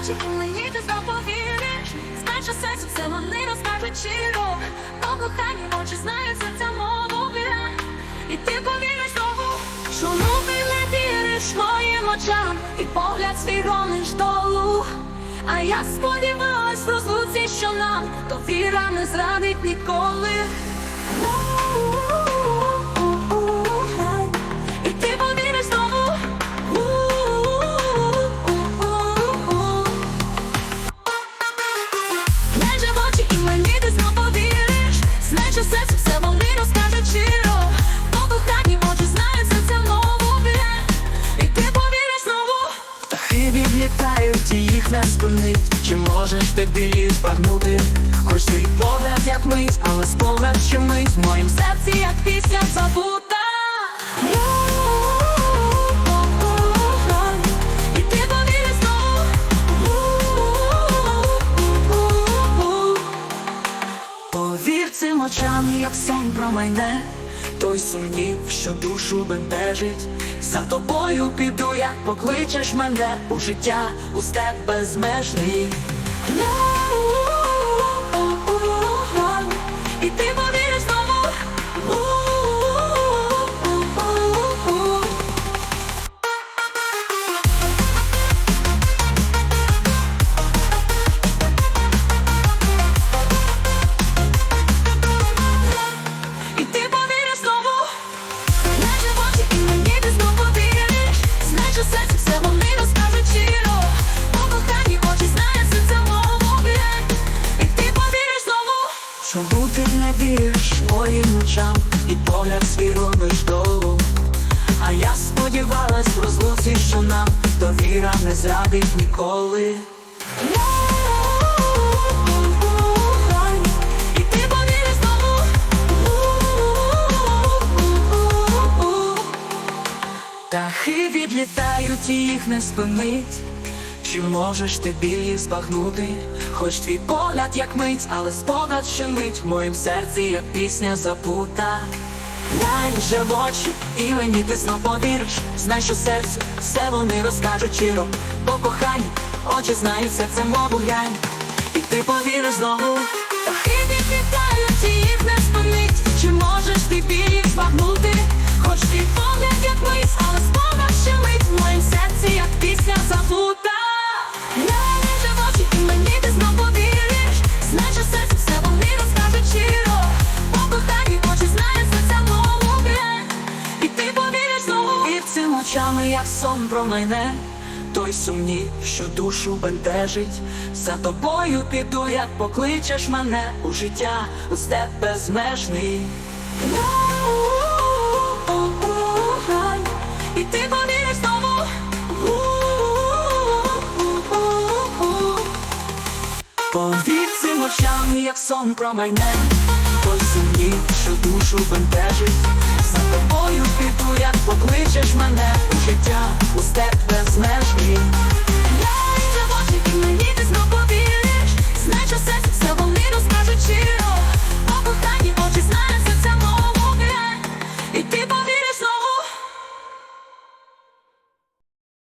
очі, і мені ти знов повіриш. Знай, що серце все вони розкажуть щиро. По очі знають серця. І ти повіриш знову, чому ти не віриш моїм очам, і погляд свій рониш долу. А я сподівалась розлуці, що нам довіра не зрадить ніколи. Не спинить. Чи можеш ти білі збагнути? Хоч твій погляд як мить, але спогад ще мить. В моїм серці як пісня забута. І ти повіриш знову. Повір цим очам, як сон про мене Той сумнів, що душу бентежить. За тобою піду, як покличеш мене У життя, у степ безмежний віриш моїм очам І погляд свій робиш долу А я сподівалась в розлуці, що нам довіра не зрадить ніколи. Птахи відлітають і їх не спинить. Чи можеш ти білі збагнути? Хоч твій погляд як мить, але спогад ще мить В моїм серці як пісня запута. Глянь же в очі, і мені ти знов повіриш. Знай, що серцю все вони розкажуть щиро Бо коханні, очі знають серце мову глянь І ти повіриш знову І цим очами, як сон про мене, той сумнів, що душу бентежить. За тобою піду, як покличеш мене у життя, степ безмежний. І ти повіриш знову Повір цим очам, як сон про мене, той сумнів, що душу бентежить. За тобою піду, як покличеш мене у життя, у степ безмежний.